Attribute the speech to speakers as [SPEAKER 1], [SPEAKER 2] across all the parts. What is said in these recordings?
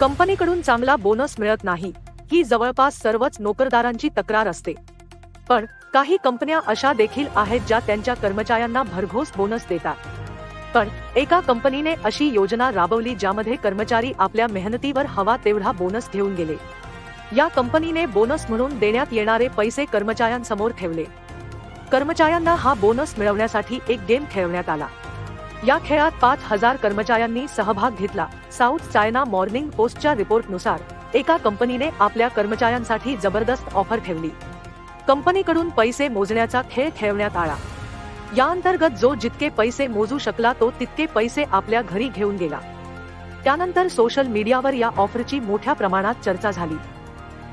[SPEAKER 1] कंपनीकडून चांगला बोनस मिळत नाही. ही जवळपास सर्वच नोकरदारांची तक्रार असते. पण काही कंपन्या अशा देखील आहेत ज्या त्यांच्या कर्मचाऱ्यांना भरघोस बोनस देतात. पण एका कंपनीने अशी योजना राबवली ज्यामध्ये कर्मचारी आपल्या मेहनतीवर हवा तेवढा बोनस घेऊन गेले. या कंपनीने बोनस म्हणून देण्यात येणारे पैसे कर्मचाऱ्यांसमोर ठेवले. कर्मचाऱ्यांना हा बोनस मिळवण्यासाठी एक गेम खेळवण्यात आला. या खेळात पाच हजार कर्मचाऱ्यांनी सहभाग घेतला. साऊथ चायना मॉर्निंग पोस्टच्या रिपोर्टनुसार एका कंपनीने आपल्या कर्मचाऱ्यांसाठी जबरदस्त ऑफर ठेवली. कंपनीकडून पैसे मोजण्याचा खेळ खेळवण्यात आला. या अंतर्गत जो जितके पैसे मोजू शकला तो तितके पैसे आपल्या घरी घेऊन गेला. त्यानंतर सोशल मीडियावर या ऑफरची मोठ्या प्रमाणात चर्चा झाली.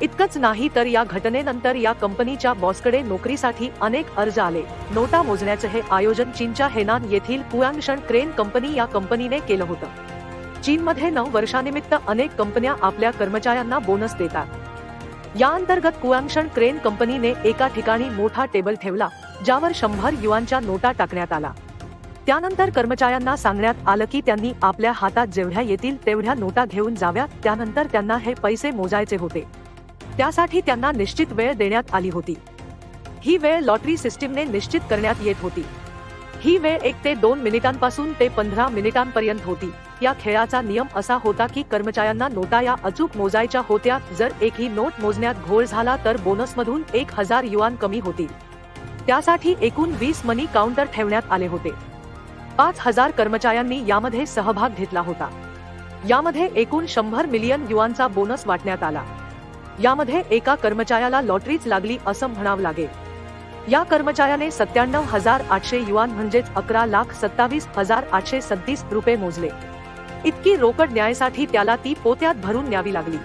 [SPEAKER 1] इतकंच नाही तर या घटनेनंतर या कंपनीच्या बॉसकडे नोकरीसाठी अनेक अर्ज आले. नोटा मोजण्याचे हे आयोजन चीनच्या हेनान येथील कुयांगशन क्रेन कंपनी या कंपनीने केलं होतं. चीनमध्ये नऊ वर्षानिमित्त अनेक कंपन्या आपल्या कर्मचाऱ्यांना बोनस देतात. या अंतर्गत कुयांगशन क्रेन कंपनीने एका ठिकाणी मोठा टेबल ठेवला ज्यावर शंभर युवांच्या नोटा टाकण्यात आला. त्यानंतर कर्मचाऱ्यांना सांगण्यात आलं की त्यांनी आपल्या हातात जेवढ्या येतील तेवढ्या नोटा घेऊन जाव्यात त्यानंतर त्यांना हे पैसे मोजायचे होते. त्यासाठी त्यांना निश्चित वेळ देण्यात आली होती. ही वेळ लॉटरी सिस्टीमने निश्चित करण्यात येत होती. ही वेळ एक ते दोन मिनिटांपासून ते पंधरा मिनिटांपर्यंत होती. या खेळाचा नियम असा होता की कर्मचाऱ्यांना नोटा या अचूक मोजायच्या होत्या. जर एकही नोट मोजण्यात घोळ झाला तर बोनसमधून एक हजार युवान कमी होतील. त्यासाठी एकूण वीस मनी काउंटर ठेवण्यात आले होते. पाच हजार कर्मचाऱ्यांनी यामध्ये सहभाग घेतला होता. यामध्ये एकूण शंभर मिलियन युआनचा बोनस वाटण्यात आला. यामध्ये एका कर्मचाऱ्याला लॉटरीच लागली असं म्हणावं लागेल. या कर्मचाऱ्याने सत्त्याण्णव हजार आठशे युवान म्हणजेच अकरा लाख सत्तावीस हजार आठशे सत्तीस रुपये मोजले. इतकी रोकड न्यायासाठी त्याला ती पोत्यात भरून न्यावी लागली.